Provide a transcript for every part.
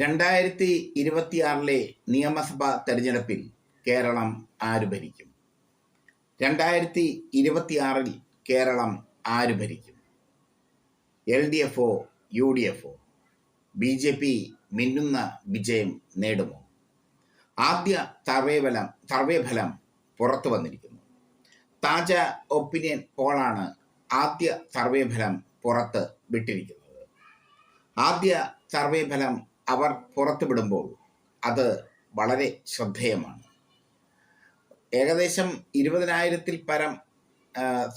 രണ്ടായിരത്തി ഇരുപത്തിയാറിലെ നിയമസഭാ തെരഞ്ഞെടുപ്പിൽ കേരളം ആര് ഭരിക്കും? രണ്ടായിരത്തി ഇരുപത്തിയാറിൽ കേരളം ആര് ഭരിക്കും? എൽ ഡി എഫ് ഒ യു ഡി എഫ് ഒ ബി ജെ പി മിന്നുന്ന വിജയം നേടുമോ? ആദ്യ സർവേ ഫലം സർവേ ഫലം പുറത്തു വന്നിരിക്കുന്നു. താജ ഒപ്പീനിയൻ പോളാണ് ആദ്യ സർവേ ഫലം പുറത്ത് വിട്ടിരിക്കുന്നത്. ആദ്യ സർവേ ഫലം അവർ പുറത്തുവിടുമ്പോൾ അത് വളരെ ശ്രദ്ധേയമാണ്. ഏകദേശം ഇരുപതിനായിരത്തിൽ പരം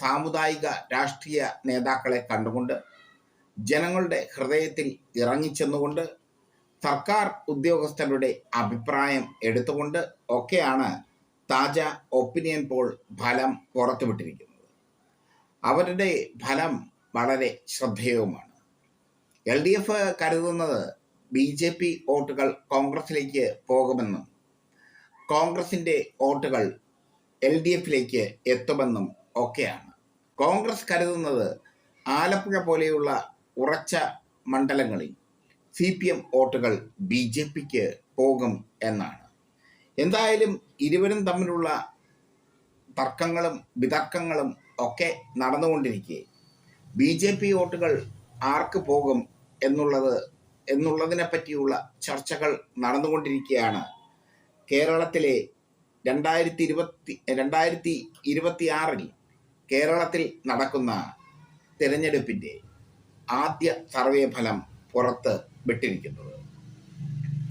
സാമുദായിക രാഷ്ട്രീയ നേതാക്കളെ കണ്ടുകൊണ്ട് ജനങ്ങളുടെ ഹൃദയത്തിൽ ഇറങ്ങിച്ചെന്നുകൊണ്ട് സർക്കാർ ഉദ്യോഗസ്ഥരുടെ അഭിപ്രായം എടുത്തുകൊണ്ട് ഒക്കെയാണ് താജ ഒപ്പീനിയൻ പോൾ ഫലം പുറത്തുവിട്ടിരിക്കുന്നത് അവരുടെ ഫലം വളരെ ശ്രദ്ധേയവുമാണ്. എൽ ഡി എഫ് കരുതുന്നത് ബി ജെ പി വോട്ടുകൾ കോൺഗ്രസിലേക്ക് പോകുമെന്നും കോൺഗ്രസിന്റെ വോട്ടുകൾ എൽ ഡി എഫിലേക്ക് എത്തുമെന്നും ഒക്കെയാണ്. കോൺഗ്രസ് കരുതുന്നത് ആലപ്പുഴ പോലെയുള്ള ഉറച്ച മണ്ഡലങ്ങളിൽ സി പി എം വോട്ടുകൾ ബി ജെ പിക്ക് പോകും എന്നാണ്. എന്തായാലും ഇരുവരും തമ്മിലുള്ള തർക്കങ്ങളും വിതർക്കങ്ങളും ഒക്കെ നടന്നുകൊണ്ടിരിക്കെ. ബി ജെ പി വോട്ടുകൾ ആർക്ക് പോകും എന്നുള്ളത് എന്നുള്ളതിനെ പറ്റിയുള്ള ചർച്ചകൾ നടന്നുകൊണ്ടിരിക്കുകയാണ്. കേരളത്തിലെ രണ്ടായിരത്തി ഇരുപത്തി രണ്ടായിരത്തി ഇരുപത്തി ആറിൽ കേരളത്തിൽ നടക്കുന്ന തിരഞ്ഞെടുപ്പിന്റെ ആദ്യ സർവേ ഫലം പുറത്ത് വിട്ടിരിക്കുന്നത്.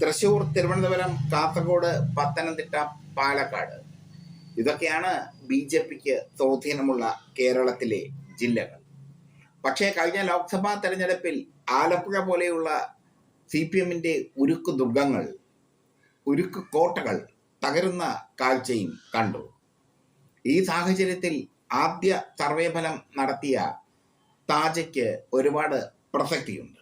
തൃശൂർ തിരുവനന്തപുരം കാസർഗോഡ് പത്തനംതിട്ട പാലക്കാട്. ഇതൊക്കെയാണ് ബി ജെ പിക്ക് സ്വാധീനമുള്ള കേരളത്തിലെ ജില്ലകൾ. പക്ഷേ കഴിഞ്ഞ ലോക്സഭാ തെരഞ്ഞെടുപ്പിൽ ആലപ്പുഴ പോലെയുള്ള സി പി എമ്മിന്റെ ഉരുക്ക് ദുർഗങ്ങൾ ഉരുക്ക് കോട്ടകൾ തകരുന്ന കാഴ്ചയും കണ്ടു. ഈ സാഹചര്യത്തിൽ ആദ്യ സർവേ ഫലം നടത്തിയ താജയ്ക്ക് ഒരുപാട് പ്രസക്തിയുണ്ട്.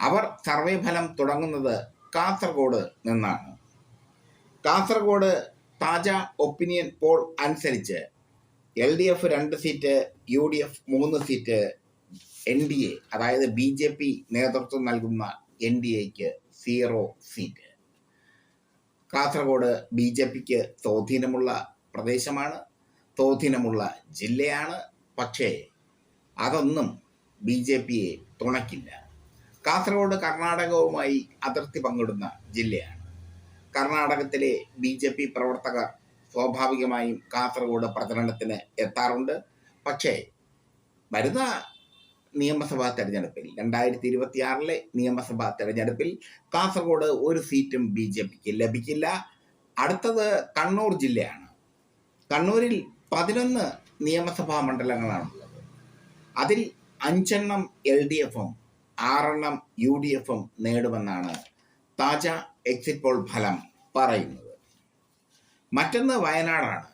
അവർ സർവേ ഫലം തുടങ്ങുന്നത് കാസർഗോഡ് നിന്നാണ്. കാസർഗോഡ് താജ ഒപ്പീനിയൻ പോൾ അനുസരിച്ച് എൽ ഡി എഫ് രണ്ട് സീറ്റ് യു ഡി എഫ് മൂന്ന് സീറ്റ് എൻ ഡി എ അതായത് ബി ജെ പി നേതൃത്വം നൽകുന്ന എൻ ഡി എക്ക് zero seat Kasaragod B J പിക്ക് സ്വാധീനമുള്ള പ്രദേശമാണ് സ്വാധീനമുള്ള ജില്ലയാണ്. പക്ഷേ അതൊന്നും ബി ജെ പിയെ തുണയ്ക്കില്ല കാസർഗോഡ് കർണാടകവുമായി അതിർത്തി പങ്കിടുന്ന ജില്ലയാണ്. കർണാടകത്തിലെ ബി ജെ പി പ്രവർത്തകർ സ്വാഭാവികമായും കാസർഗോഡ് പ്രചരണത്തിന് എത്താറുണ്ട്. പക്ഷേ വരുന്ന നിയമസഭാ തെരഞ്ഞെടുപ്പിൽ. രണ്ടായിരത്തി ഇരുപത്തി ആറിലെ നിയമസഭാ തെരഞ്ഞെടുപ്പിൽ കാസർഗോഡ് ഒരു സീറ്റും ബി ജെ പിക്ക് ലഭിക്കില്ല. അടുത്തത് കണ്ണൂർ ജില്ലയാണ്. കണ്ണൂരിൽ പതിനൊന്ന് നിയമസഭാ മണ്ഡലങ്ങളാണുള്ളത് അതിൽ അഞ്ചെണ്ണം എൽ ഡി എഫും ആറെണ്ണം യു ഡി എഫും നേടുമെന്നാണ് താജ എക്സിറ്റ് പോൾ ഫലം പറയുന്നത്. മറ്റൊന്ന് വയനാടാണ്.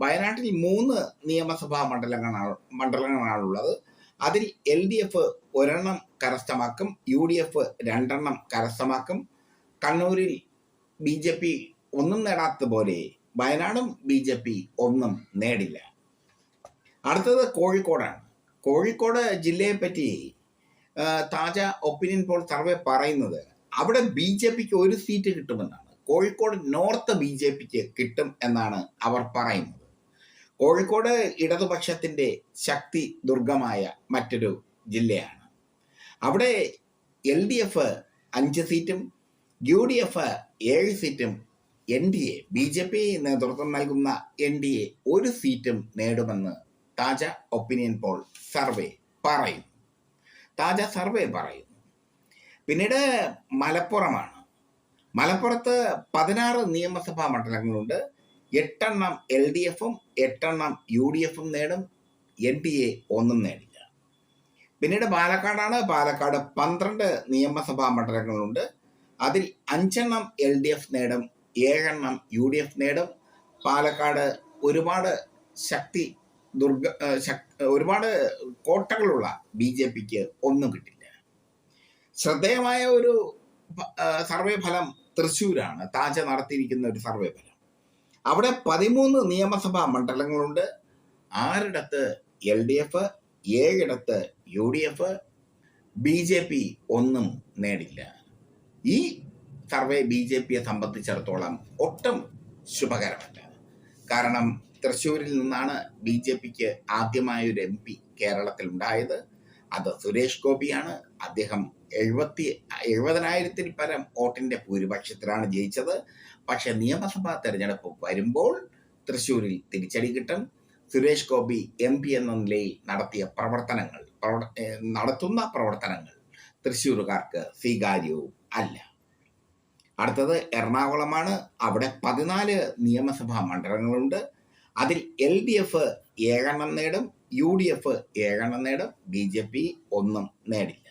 വയനാട്ടിൽ മൂന്ന് നിയമസഭാ മണ്ഡലങ്ങളാണ് മണ്ഡലങ്ങളാണുള്ളത് അതിൽ എൽ ഡി എഫ് ഒരെണ്ണം കരസ്ഥമാക്കും യു ഡി എഫ് രണ്ടെണ്ണം കരസ്ഥമാക്കും. കണ്ണൂരിൽ ബി ജെ പി ഒന്നും നേടാത്ത പോലെ വയനാടും ബി ജെ പി ഒന്നും നേടില്ല. അടുത്തത് കോഴിക്കോടാണ്. കോഴിക്കോട് ജില്ലയെ പറ്റി ആ, താജ ഒപ്പീനിയൻ പോൾ സർവേ പറയുന്നത് അവിടെ ബി ജെ പിക്ക് ഒരു സീറ്റ് കിട്ടുമെന്നാണ്. കോഴിക്കോട് നോർത്ത് ബി ജെ പിക്ക് കിട്ടും എന്നാണ് അവർ പറയുന്നത്. കോഴിക്കോട് ഇടതുപക്ഷത്തിന്റെ ശക്തി ദുർഗമായ മറ്റൊരു ജില്ലയാണ്. അവിടെ എൽ ഡി എഫ് അഞ്ച് സീറ്റും യു ഡി എഫ് ഏഴ് സീറ്റും N D A B J P നേതൃത്വം നൽകുന്ന എൻ ഡി എ ഒരു സീറ്റും നേടുമെന്ന് താജ ഒപ്പീനിയൻ പോൾ സർവേ പറയുന്നു. താജ സർവേ പറയുന്നു. പിന്നീട് മലപ്പുറമാണ്. മലപ്പുറത്ത് പതിനാറ് നിയമസഭാ മണ്ഡലങ്ങളുണ്ട്. എട്ടെണ്ണം എൽ ഡി എഫും എട്ടെണ്ണം യു ഡി എഫും നേടും. എൻ ഡി എ ഒന്നും നേടില്ല. പിന്നീട് പാലക്കാടാണ്. പാലക്കാട് പന്ത്രണ്ട് നിയമസഭാ മണ്ഡലങ്ങളുണ്ട്. അതിൽ അഞ്ചെണ്ണം എൽ ഡി എഫ് നേടും ഏഴെണ്ണം യു ഡി എഫ് നേടും. പാലക്കാട് ഒരുപാട് ശക്തി ദുർഗ ഒരുപാട് കോട്ടകളുള്ള ബി ജെ പിക്ക് ഒന്നും കിട്ടില്ല. ശ്രദ്ധേയമായ ഒരു സർവേ ഫലം തൃശ്ശൂരാണ്. താജ നടത്തിയിരിക്കുന്ന ഒരു സർവേ ഫലം. അവിടെ പതിമൂന്ന് നിയമസഭാ മണ്ഡലങ്ങളുണ്ട്. ആറിടത്ത് L D F ഏഴിടത്ത് U D F B J P ഒന്നും നേടില്ല. ഈ സർവേ ബി ജെ പിയെ സംബന്ധിച്ചിടത്തോളം ഒട്ടും ശുഭകരമല്ല. കാരണം തൃശ്ശൂരിൽ നിന്നാണ് ബി ജെ പിക്ക് ആദ്യമായൊരു എം പി കേരളത്തിൽ ഉണ്ടായത് അത് സുരേഷ് ഗോപിയാണ്. അദ്ദേഹം എഴുപത്തി എഴുപതിനായിരത്തിൽ പരം വോട്ടിന്റെ ഭൂരിപക്ഷത്തിലാണ് ജയിച്ചത്. പക്ഷെ നിയമസഭാ തെരഞ്ഞെടുപ്പ് വരുമ്പോൾ തൃശ്ശൂരിൽ തിരിച്ചടി കിട്ടും. സുരേഷ് ഗോപി എം പി എന്ന നിലയിൽ നടത്തിയ പ്രവർത്തനങ്ങൾ നടത്തുന്ന പ്രവർത്തനങ്ങൾ തൃശ്ശൂരുകാർക്ക് സ്വീകാര്യവും അല്ല. അടുത്തത് എറണാകുളമാണ്. അവിടെ പതിനാല് നിയമസഭാ മണ്ഡലങ്ങളുണ്ട്. അതിൽ എൽ ഡി എഫ് ഏഴെണ്ണം നേടും യു ഡി എഫ് ഏഴെണ്ണം നേടും ബി ജെ പി ഒന്നും നേടില്ല.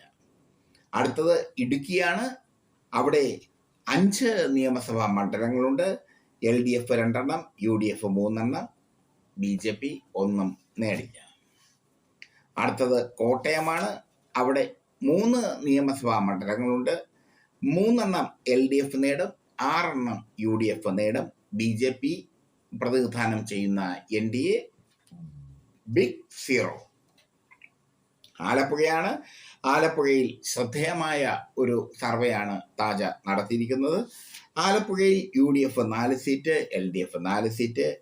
അടുത്തത് ഇടുക്കിയാണ്. അവിടെ അഞ്ച് നിയമസഭാ മണ്ഡലങ്ങളുണ്ട്. എൽ ഡി എഫ് രണ്ടെണ്ണം യു ഡി എഫ് മൂന്നെണ്ണം ബി ജെ പി ഒന്നും നേടില്ല. അടുത്തത് കോട്ടയമാണ്. അവിടെ മൂന്ന് നിയമസഭാ മണ്ഡലങ്ങളുണ്ട്. മൂന്നെണ്ണം എൽ ഡി എഫ് നേടും ആറെണ്ണം യു ഡി എഫ് നേടും. ബി ജെ പി പ്രതിനിധാനം ചെയ്യുന്ന N D A big zero. ആലപ്പുഴയാണ്. ആലപ്പുഴയിൽ ശ്രദ്ധേയമായ ഒരു സർവേയാണ് താജ നടത്തിയിരിക്കുന്നത്. ആലപ്പുഴയിൽ യു ഡി എഫ് നാല് സീറ്റ് എൽ ഡി എഫ് നാല് സീറ്റ്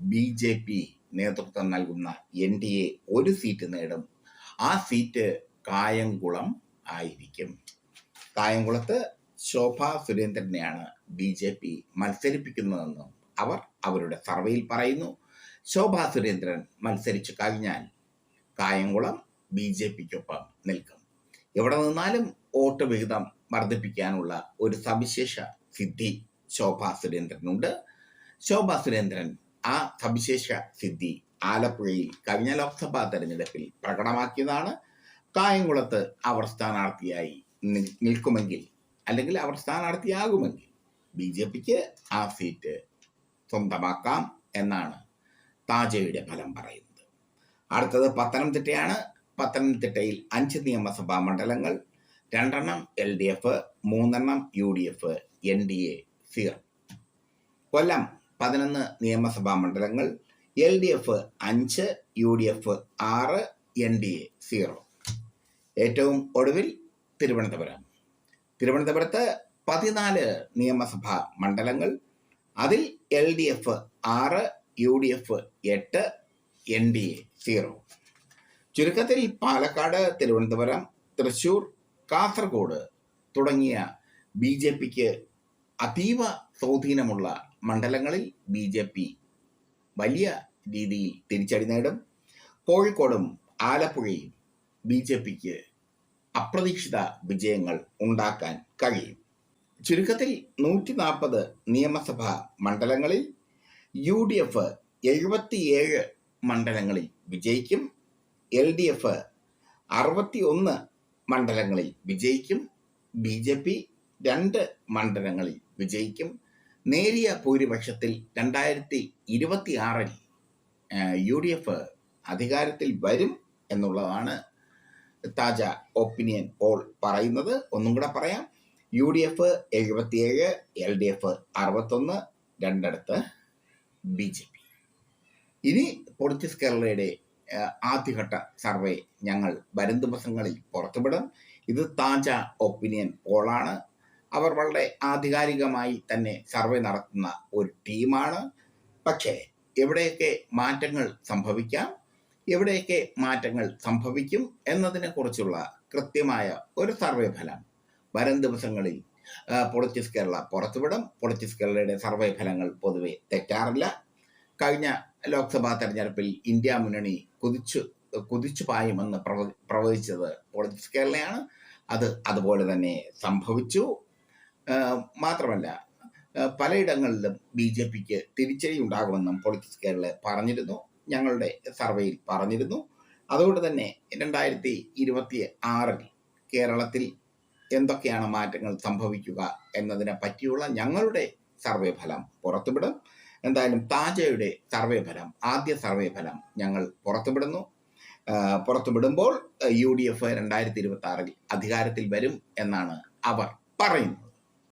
ബി ജെ പി നേതൃത്വം നൽകുന്ന എൻ ഡി എ ഒരു സീറ്റ് നേടും. ആ സീറ്റ് കായംകുളം ആയിരിക്കും. കായംകുളത്ത് ശോഭ സുരേന്ദ്രനെയാണ് ബി ജെ പി മത്സരിപ്പിക്കുന്നതെന്നും അവർ അവരുടെ സർവേയിൽ പറയുന്നു. ശോഭ സുരേന്ദ്രൻ മത്സരിച്ചു കഴിഞ്ഞാൽ കായംകുളം ബി ജെ പിക്കൊപ്പം നിൽക്കും. എവിടെ നിന്നാലും വോട്ട് വിഹിതം വർദ്ധിപ്പിക്കാനുള്ള ഒരു സവിശേഷ സിദ്ധി ശോഭ സുരേന്ദ്രനുണ്ട്. ശോഭാ സുരേന്ദ്രൻ ആ സവിശേഷ സിദ്ധി ആലപ്പുഴയിൽ കഴിഞ്ഞ ലോക്സഭാ തെരഞ്ഞെടുപ്പിൽ പ്രകടമാക്കിയതാണ്. കായംകുളത്ത് അവർ സ്ഥാനാർത്ഥിയായി നിൽക്കുമെങ്കിൽ അല്ലെങ്കിൽ അവർ സ്ഥാനാർത്ഥിയാകുമെങ്കിൽ ബി ജെ പിക്ക് ആ സീറ്റ് സ്വന്തമാക്കാം എന്നാണ് താജയുടെ ഫലം പറയുന്നത്. അടുത്തത് പത്തനംതിട്ടയാണ്. പത്തനംതിട്ടയിൽ അഞ്ച് നിയമസഭാ മണ്ഡലങ്ങൾ രണ്ടെണ്ണം എൽ ഡി എഫ് മൂന്നെണ്ണം U D F N D A zero. Kollam പതിനൊന്ന് നിയമസഭാ മണ്ഡലങ്ങൾ എൽ ഡി എഫ് അഞ്ച് യു ഡി എഫ് ആറ് എൻ ഡി എ സീറോ. ഏറ്റവും ഒടുവിൽ തിരുവനന്തപുരം. തിരുവനന്തപുരത്ത് പതിനാല് നിയമസഭാ മണ്ഡലങ്ങൾ അതിൽ എൽ ഡി എഫ് ആറ് യു ഡി എഫ് എട്ട് എൻ ഡി എ സീറോ. ചുരുക്കത്തിൽ പാലക്കാട് തിരുവനന്തപുരം തൃശൂർ കാസർഗോഡ് തുടങ്ങിയ ബി ജെ പിക്ക് അതീവ സ്വാധീനമുള്ള മണ്ഡലങ്ങളിൽ ബി ജെ പി വലിയ രീതിയിൽ തിരിച്ചടി നേടും. കോഴിക്കോടും ആലപ്പുഴയും ബി ജെ പിക്ക് അപ്രതീക്ഷിത വിജയങ്ങൾ ഉണ്ടാക്കാൻ കഴിയും. ചുരുക്കത്തിൽ നൂറ്റി നാൽപ്പത് നിയമസഭാ മണ്ഡലങ്ങളിൽ യു ഡി എഫ് എഴുപത്തിയേഴ് മണ്ഡലങ്ങളിൽ വിജയിക്കും. എൽ ഡി എഫ് അറുപത്തി ഒന്ന് മണ്ഡലങ്ങളിൽ വിജയിക്കും. ബി ജെ പി രണ്ട് മണ്ഡലങ്ങളിൽ വിജയിക്കും. നേരിയ ഭൂരിപക്ഷത്തിൽ രണ്ടായിരത്തി ഇരുപത്തി ആറിൽ യു ഡി എഫ് അധികാരത്തിൽ വരും എന്നുള്ളതാണ് താജ ഒപ്പീനിയൻ പോൾ പറയുന്നത്. ഒന്നും കൂടെ പറയാം. യു ഡി എഫ് എഴുപത്തിയേഴ് എൽ ഡി എഫ് അറുപത്തൊന്ന് രണ്ടിടത്ത് ബി ജെ പി. ഇനി പൊളിറ്റിക്സ് കേരളയുടെ ആദ്യഘട്ട സർവേ ഞങ്ങൾ വരും ദിവസങ്ങളിൽ പുറത്തുവിടും. ഇത് താജ ഒപ്പീനിയൻ പോളാണ്. അവർ വളരെ ആധികാരികമായി തന്നെ സർവേ നടത്തുന്ന ഒരു ടീമാണ്. പക്ഷേ എവിടെയൊക്കെ മാറ്റങ്ങൾ സംഭവിക്കാം എവിടെയൊക്കെ മാറ്റങ്ങൾ സംഭവിക്കും എന്നതിനെ കുറിച്ചുള്ള കൃത്യമായ ഒരു സർവേ ഫലം വരും ദിവസങ്ങളിൽ പൊളിറ്റിക്സ് കേരള പുറത്തുവിടും. പൊളിറ്റിക്സ് കേരളയുടെ സർവേ ഫലങ്ങൾ പൊതുവെ തെറ്റാറില്ല. കഴിഞ്ഞ ലോക്സഭാ തെരഞ്ഞെടുപ്പിൽ ഇന്ത്യ മുന്നണി കുതിച്ചു കുതിച്ചു പായുമെന്ന് പ്രവ പ്രവചിച്ചത് പൊളിറ്റിക്സ് കേരളയാണ്. അത് അതുപോലെ തന്നെ സംഭവിച്ചു. മാത്രമല്ല പലയിടങ്ങളിലും ബി ജെ പിക്ക് തിരിച്ചടി ഉണ്ടാകുമെന്നും പൊളിറ്റിക്സ് കേരള പറഞ്ഞിരുന്നു. ഞങ്ങളുടെ സർവേയിൽ പറഞ്ഞിരുന്നു. അതുകൊണ്ട് തന്നെ രണ്ടായിരത്തി ഇരുപത്തി ആറിൽ കേരളത്തിൽ എന്തൊക്കെയാണ് മാറ്റങ്ങൾ സംഭവിക്കുക എന്നതിനെ പറ്റിയുള്ള ഞങ്ങളുടെ സർവേ ഫലം പുറത്തുവിടും. എന്തായാലും താജയുടെ സർവേ ഫലം ആദ്യ സർവേ ഫലം ഞങ്ങൾ പുറത്തുവിടുന്നു. പുറത്തുവിടുമ്പോൾ യു ഡി എഫ് രണ്ടായിരത്തി ഇരുപത്തി ആറിൽ അധികാരത്തിൽ വരും എന്നാണ് അവർ പറയുന്നത്.